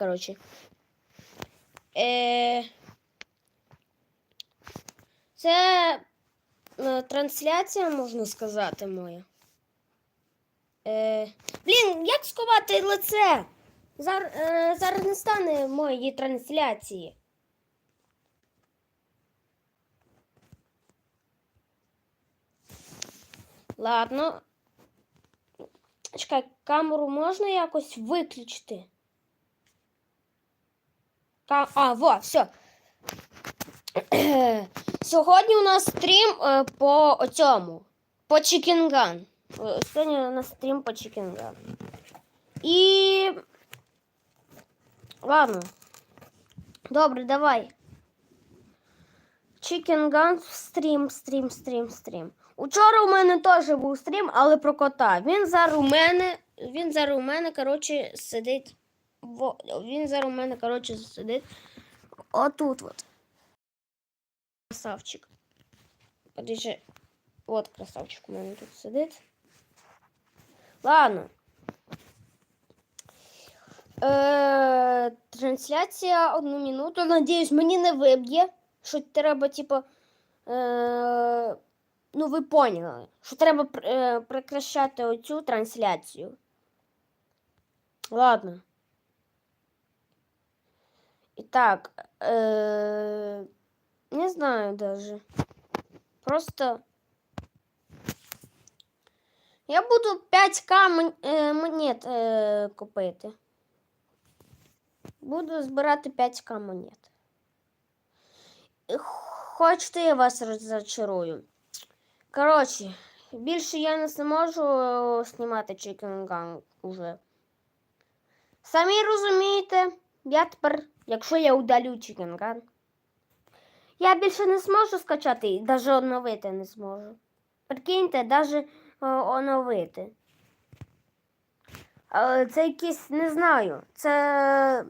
Коротше. Е... Це трансляція, можна сказати, моя. Е... Блін, як сховати лице? Зар... Е... Зараз не стане моєї трансляції. Ладно. Чекай, камеру можна якось виключити? А, во, все. Сьогодні у нас стрім е, по цьому. По Чікінган. Е, Сьогодні у нас стрім по Чікінган. І. Ладно. Добре, давай. Чікінган стрім, стрім, стрім, стрім. Учора у мене теж був стрім, але про кота. Він зараз у мене. Він зараз у мене, коротше, сидить. Він зараз у мене, коротше, сидить. Отут от. Красавчик. Подожди. Вот красавчик у мене тут сидить. Ладно. Е, трансляція одну минуту. Надіюсь, мені не виб'є. Що треба, типу. Е, ну, ви поняли. Що треба е, прекращати оцю трансляцію. Ладно. І так. Е, не знаю даже. Просто. Я буду 5к е, монет е, купити. Буду збирати 5к монет. Хочете, я вас розчарую. Коротше, більше я не зможу знімати Chicken Gun уже. Самі розумієте, я тепер, якщо я удалю Chicken Gun, я більше не зможу скачати і навіть оновити не зможу. Прикиньте, навіть оновити. Але це якісь, не знаю, це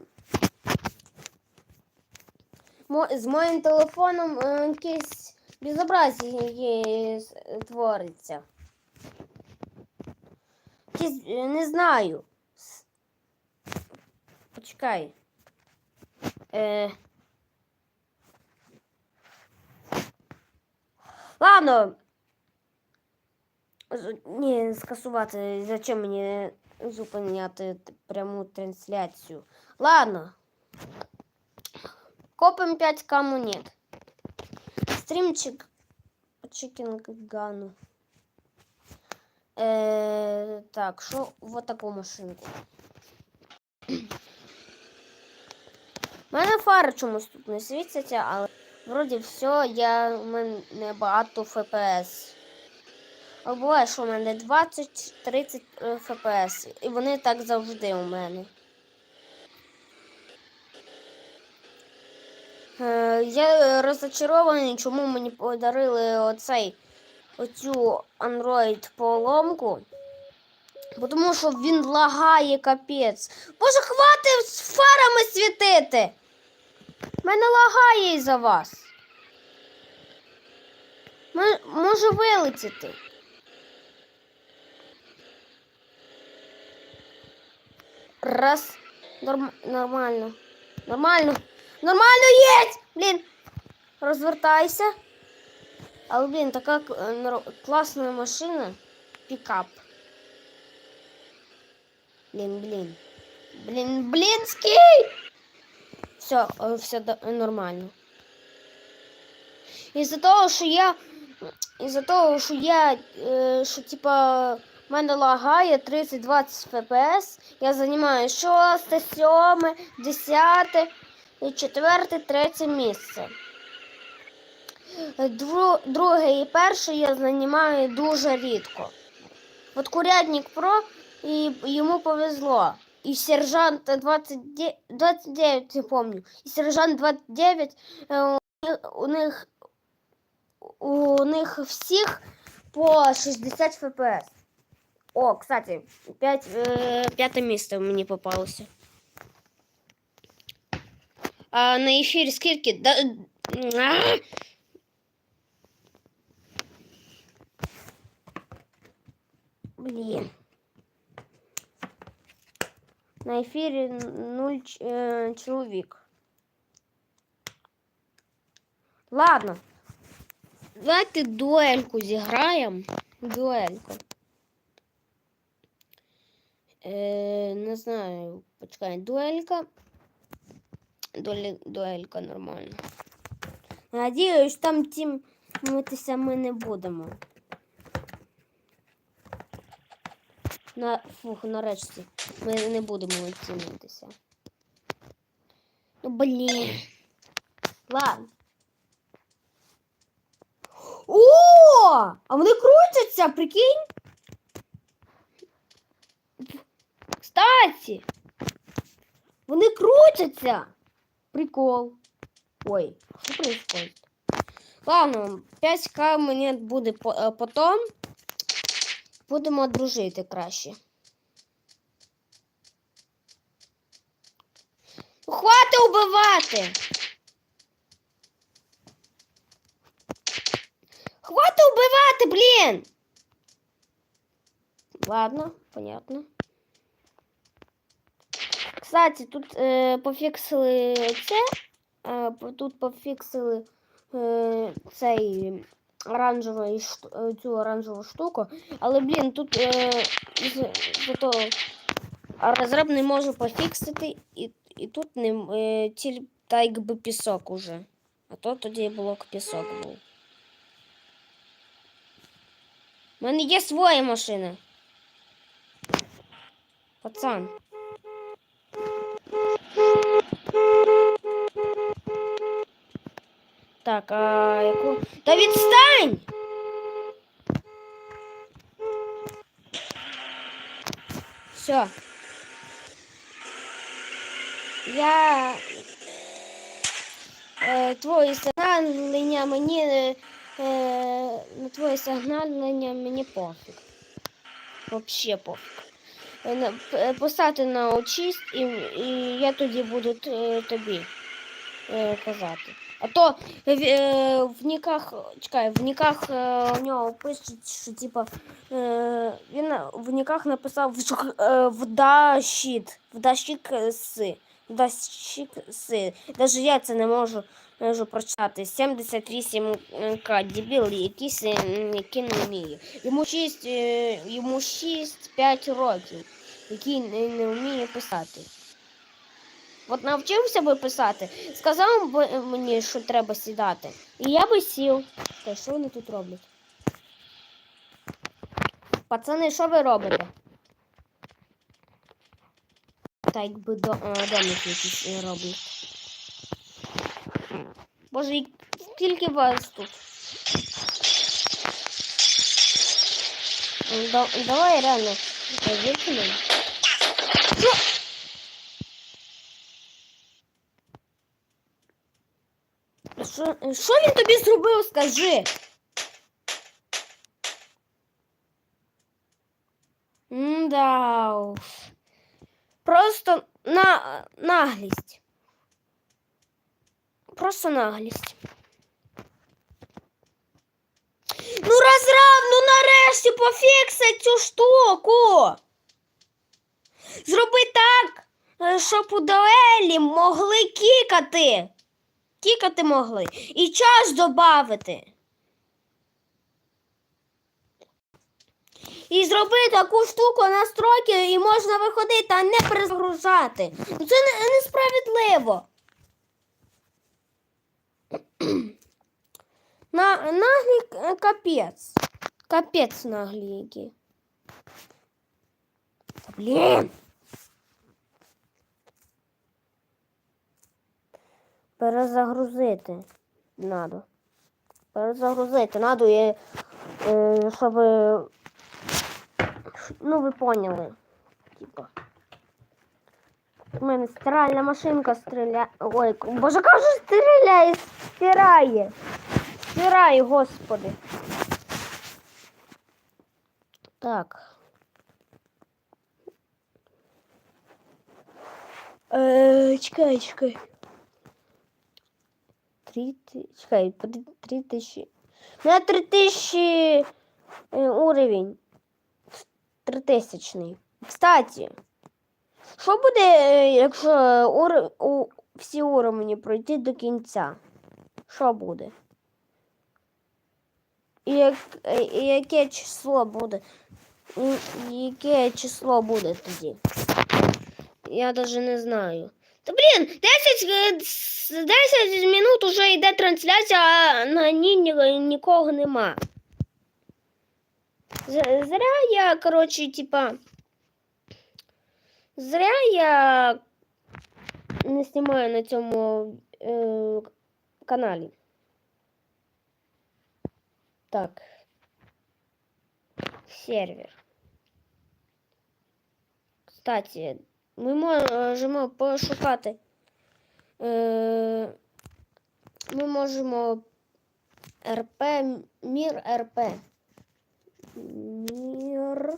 з моїм телефоном е, якесь безобразие є- твориться. Якісь, е, не знаю. Почекай. Е... Ладно. З- Ні, скасувати. Зачем мені зупиняти т- пряму трансляцію? Ладно. Копим 5к монет. Стрімчик по чикінгану. Е, так, що в таку машинку. У мене фари чомусь тут не світяться, але вроді все, я, у мене багато ФПС. А буває, що у мене 20-30 е, ФПС. І вони так завжди у мене. Е, Я розочарований, чому мені подарили оцей оцю Android поломку. Бо Тому що він лагає капець. Боже, хватить з фарами світити. Мене лагає із-за вас. М- може вилетіти. Раз. Норм... Нормально. Нормально. Нормально есть! Блін. Розвертайся. Але, блін, така е, класна машина. Пікап. Блін, блін. Блін, блінський! Все, все нормально. Із-за того, що я. Із-за того, що я. Що типа. в мене лагає 30-20 FPS. Я займаю 6, 7, 10 і четверте, третє місце. Дру, друге і перше я займаю дуже рідко. От курятник Про і йому повезло. І сержант 29, 29 не помню. І сержант 29 е, у них- у них у них всіх по 60 ФПС. О, кстати, 5, е, п'яте місце мені попалося. А на ефірі скільки? Да... А! Блін. На ефірі нуль е, чоловік. Ладно. Давайте дуельку зіграємо. Дуельку. Е, не знаю, почекай, дуелька. Дуель, дуелька нормально. Надіюсь, там тім митися ми не будемо. На, фух, нарешті. Ми не будемо оцінитися. Ну, блін. Ладно. О! А вони крутяться, прикинь? Кстати. Вони крутяться. Прикол. Ой, що происходит? Ладно, 5к мені буде е, потом. Будемо дружити краще. Хвати убивати! Хвати убивати, блін! Ладно, понятно. Кстати, тут е, пофіксили це. Е, тут пофіксили е, цей оранжевий, е, цю оранжеву штуку. Але, блін, тут е, зато розраб не може пофіксити, і, і тут не е, тіль, та якби пісок уже. А то тоді блок пісок був. У мене є своя машина. Пацан. Так, а яку. Та відстань! Все. Я. Е, твої сигналення мені. Е, е, на твоє сигналення мені пофіг. Вообще пофіг. Е, на- п- очість, і, і я тоді буду тобі е, казати. А то е, в, е, в ніках, чекай, в ніках е, у нього пишуть, що типа е, він в ніках написав в, е, вдащит, вдащик си. Вдащик си. Даже я це не можу, не можу прочитати. 78к дебіл, якийсь, який не вміє. Йому 6, е, йому 6-5 років, який не, не вміє писати. От навчився би писати, сказав би мені, що треба сідати. І я би сів. Та що вони тут роблять? Пацани, що ви робите? Та якби до, е, домик якийсь е, роблять. Боже, і скільки вас тут? М, да- давай реально е, викинемо. Що? Що, що він тобі зробив, скажи? Да. Просто на, наглість. Просто наглість. Ну розрав, ну нарешті пофіксай цю штуку. Зроби так, е, щоб у дуелі могли кікати. Кікати могли. І час додати. І зроби таку штуку настройки і можна виходити, а не перезагружати. Ну, Це не- несправедливо. На, наглі капець. Капець наглі які. Блін. Перезагрузити надо. Перезагрузити надо, і, е, щоб. Ну, ви поняли. Типа. У мене стиральна машинка стріляє. Ой, боже, кажу, стріляє, стирає. Стирає, господи. Так. Е, чекай, чекай. Три. Чекай, три, тисячі. Мене три тисячі е, уровень. Тритисячний. Кстати, Що буде, е, якщо ур... у... всі уровні пройти до кінця? Що буде? Як... е, яке число буде? Яке число буде тоді? Я навіть не знаю. Та блін, 10, е, 10 минут уже йде трансляція, а на ній ні- нікого нема. Зря я, коротше, типа. Зря я не знімаю на цьому е, каналі. Так. Сервер. Кстати, ми можемо пошукати. Е, ми можемо РП, мір РП. Мір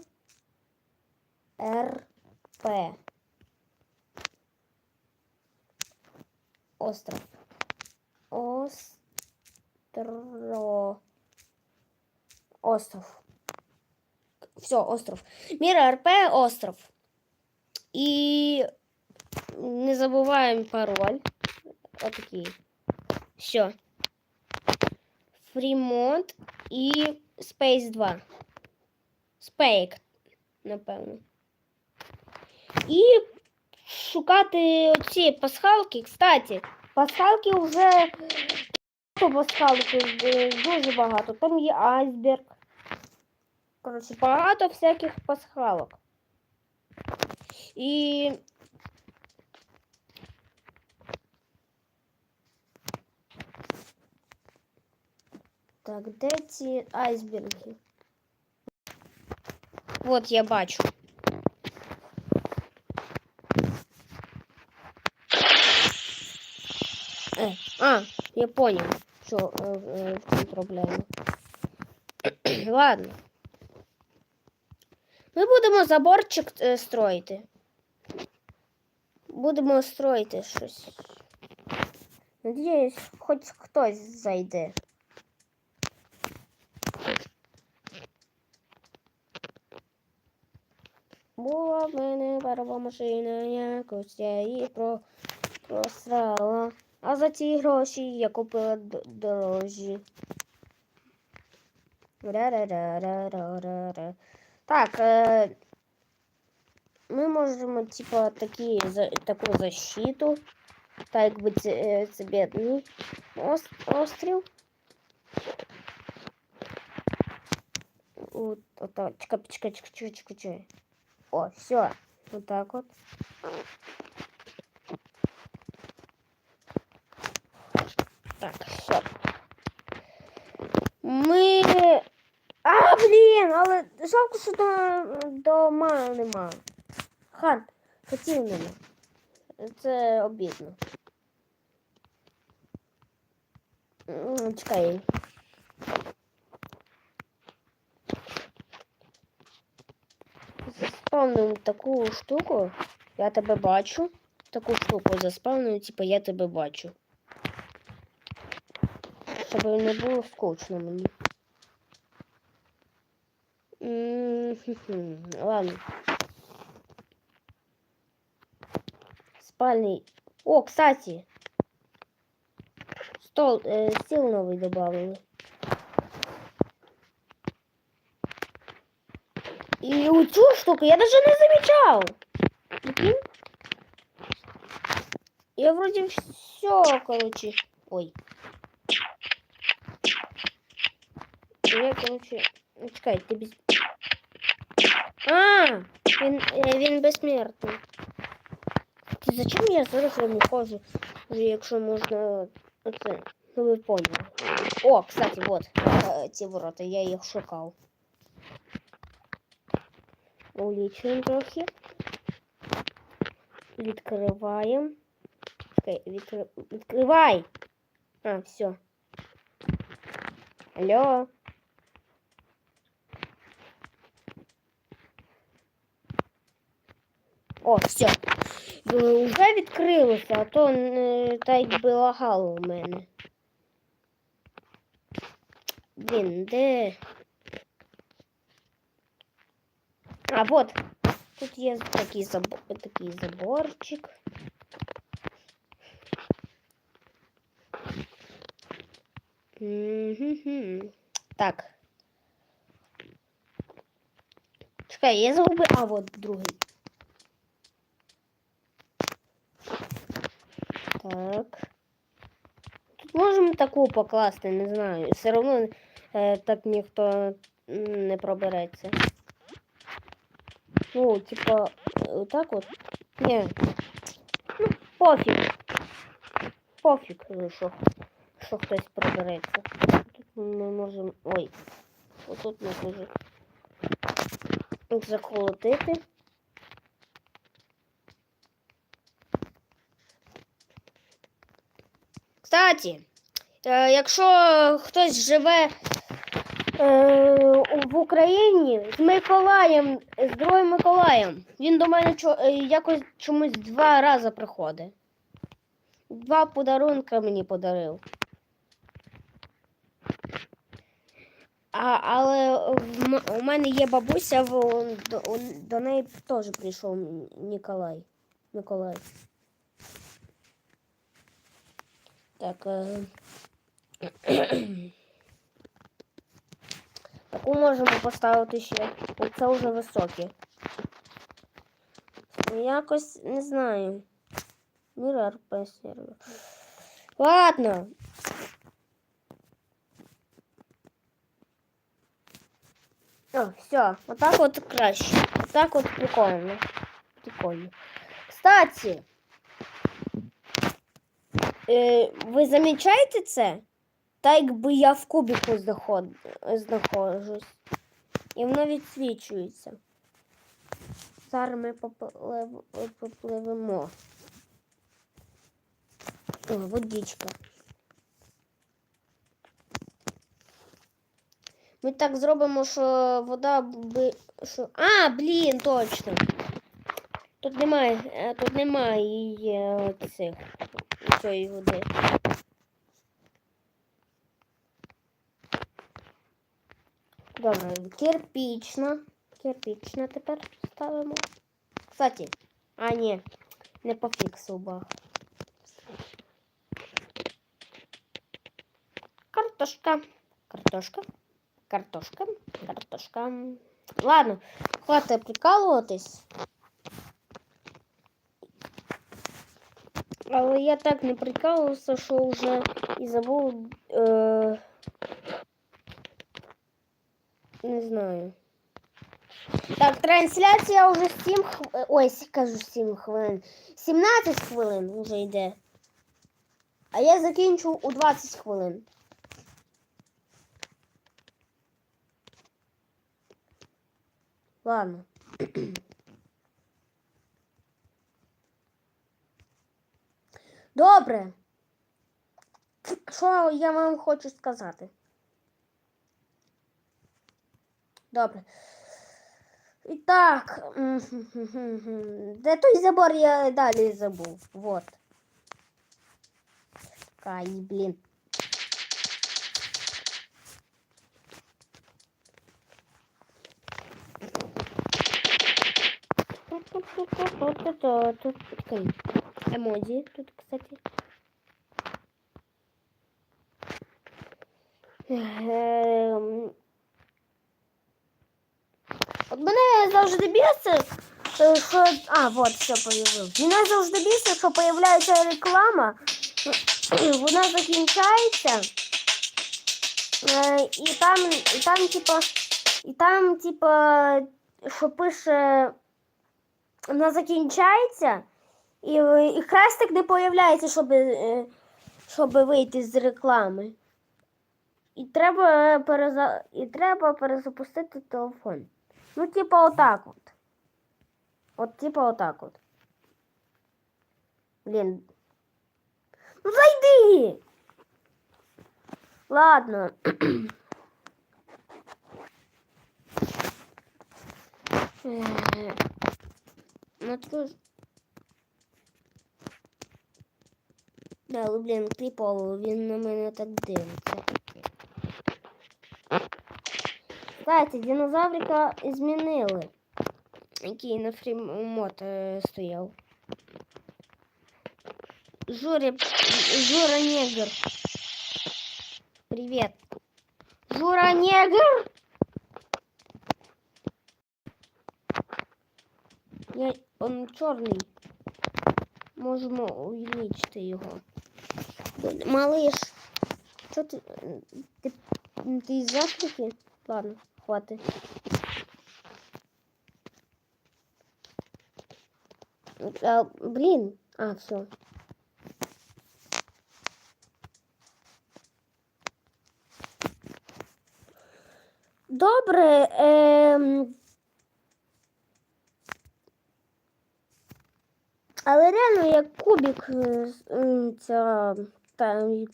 РП. Остров. Остро. Остров. Все, остров. Мир РП остров. И не забываем пароль. Вот такие. Все. Фримод і Space 2. Спейк, напевно. І шукати оці пасхалки. Кстати, пасхалки вже пасхалки е, дуже багато. Там є айсберг. Коротше, багато всяких пасхалок. І Так, де ці айсберги? От я бачу. Е, а, я понял, що е, е, в чому проблема. Ладно. Ми будемо заборчик е, строїти. Будемо строїти щось. Надіюсь, хоч хтось зайде. Була в мене парова машина, якось я її про... просрала. А за ці гроші я купила дорожі. Так, е... ми можемо, типа, такі, за... таку защиту. Так, якби це, е, це бідний ос... острів. От, от, чекай, чекай, чекай, чекай, чекай. О, все. Вот так вот. Так, все. Ми. А, блін, але жалко, що до, дома нема. Хан, хотів нема. Це обідно. Чекай. Заспавнив таку штуку. Я тебе бачу. Таку штуку заспавнив, типу я тебе бачу. Щоб не було скучно мені. Ладно. Спальний. О, кстати. Стол, э, стіл новий добавили. цю штуку я даже не замечал. Прикинь? Я вроде все, короче. Ой. Я, короче. ну, Чекай, ти без. А, він, е, він безсмертний. Ти зачем я зараз не ходжу, вже якщо можна оце. Ну ви поняли. О, кстати, вот е, ці ворота, я їх шукав. Улічуємо трохи. Відкриваємо. Відкри... Відкривай! А, все. Алло. О, все. Вже відкрилося, а то е, так якби лагало у мене. Блін, де? А, вот. Тут є такий, забор, такий заборчик. Так. Чекай, я загубив. А, от другий. Так. Тут можемо таку покласти, не знаю. Все одно е, так ніхто не пробереться. Ну, типа, е, так от. Ні. Ну. Пофіг, е, що, що хтось пробереться. Тут ми можемо. Ой. Отут ми можемо заколотити. Кстати, е, якщо хтось живе в Україні з Миколаєм, з другим Миколаєм, він до мене е, якось чомусь два рази приходить. Два подарунки мені подарив. А, але у мене є бабуся, в, до, до неї теж прийшов Ніколай. Миколай. Так. Е... Таку можемо поставити ще. Оце вже високе. Якось не знаю. Мір РП сервер. Ладно. О, все. Отак от краще. Отак от прикольно. Прикольно. Кстати. Е, ви замічаєте це? Так якби я в кубіку знаходжусь. І воно відсвічується. Зараз ми поплив... попливемо. О, водичка. Ми так зробимо, що вода би. Що... А, блін, точно. Тут немає, е, тут немає е, цих цієї води. Добре, кирпічна. Кирпічна тепер ставимо. Кстати, а ні, не по фіксу баг. Картошка. Картошка. Картошка. Картошка. Ладно, хватит прикалуватись. Але я так не прикалувався, що вже і забув. Е... Не знаю. Так, трансляція вже 7 хвилин. Ой, кажу 7 хвилин. 17 хвилин вже йде. А я закінчу у 20 хвилин. Ладно. Добре. Що я вам хочу сказати? Добре. І так. Де той забор я далі забув. Вот. Кай, блін. Тут емодзі тут, кстати. От мене завжди бісить, що... А, вот, все появилось. Мене завжди бісить, що появляється реклама, вона закінчається, е, і там, і там, типа, і там, типа, що пише, вона закінчається, і, і хрестик не появляється, щоб, е, щоб вийти з реклами. І треба, переза... і треба перезапустити телефон. Ну, типа отак от. От типа отак от. Блін. Ну зайди! Ладно. Е, Ну тут. Да, але, блін, кліпово, він на мене так дивиться. Кстати, динозаврика змінили. який на фрімот е, стояв. Журі, Жура Негр. Привет. Жура Негр. Я, он чорний. Можемо увеличити його. Малыш, що ти? Ти, ти із Африки? Ладно, Хватить. А, блін. А, все. Добре. Ем... Але реально як кубик е, ця там,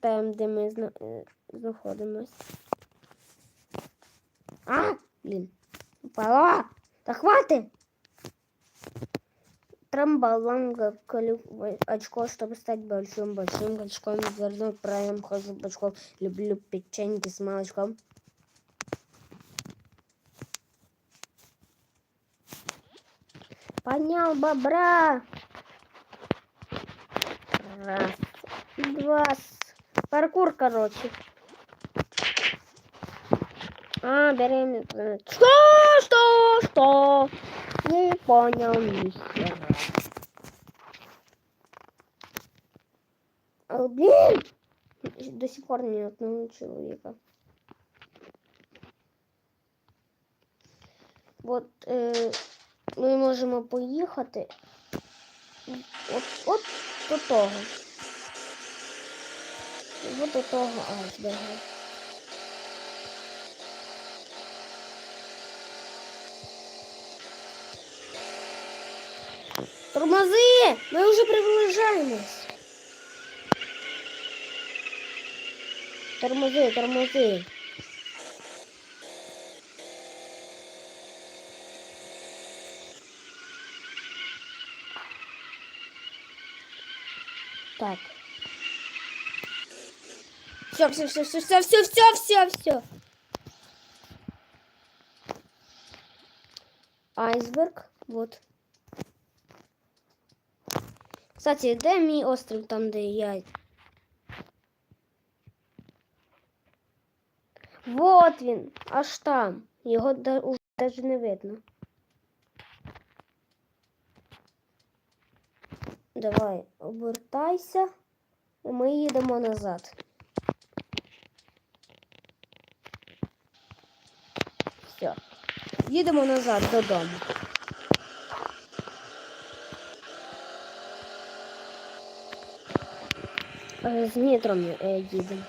там де ми е, знаходимось. А, блін. Упала. Та хвати. Трамбаланга очко, чтобы стать большим, большим очком. Верну правильным хожу бочком. Люблю печеньки с молочком. Поднял бобра. Раз, два. Паркур, короче. А, беременна. Что, что, что? Не понял ни хера. А, блин! До сих пор ни одного человека. От е, ми можемо поїхати от, от до того. От до того айсберга. Тормози! Ми вже приближаємось. Тормози, тормози. Так. Все, все, все, все, все, все, все, все, все. Айсберг. Вот. Кстати, де мій острів там, де я? Вот він, аж там. Його да, уже даже не видно. Давай, обертайся. І ми їдемо назад. Все. Їдемо назад додому. З Днітром е, їдемо.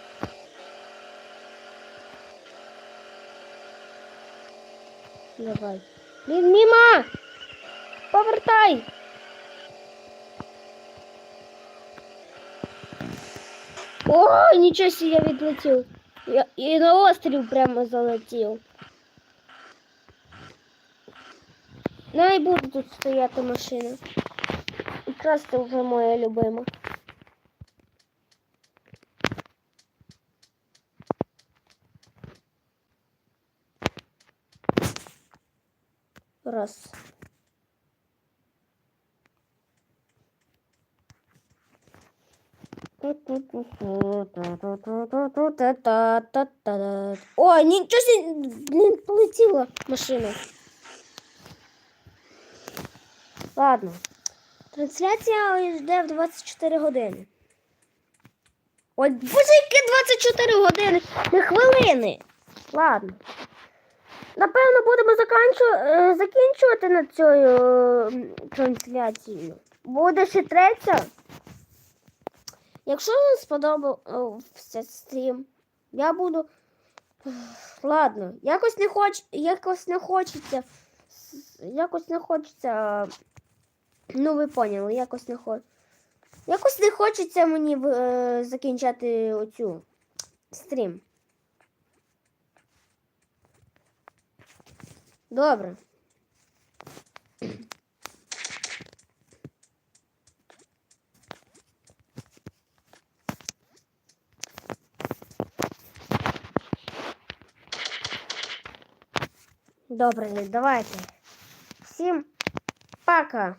Давай. Блін, міма! Повертай! Ой, нічого себе, я відлетів. Я і на острів прямо залетів. Не буде тут стояти машина. Якраз це вже моя любима. Раз. Ой, нічого себе, блін, полетіла машина. Ладно. Трансляція йде в 24 години. Ой, боже, яке 24 години, не хвилини. Ладно. Напевно, будемо е, закінчувати на цю трансляцію. Буде ще третя. Якщо вам сподобався стрім, я буду. Ладно, якось не хоч... якось не хочеться. Якось не хочеться. Ну, ви поняли, якось не хо... Якось не хочеться мені е, закінчати оцю стрім. Добре. Добре, давайте. всім пока!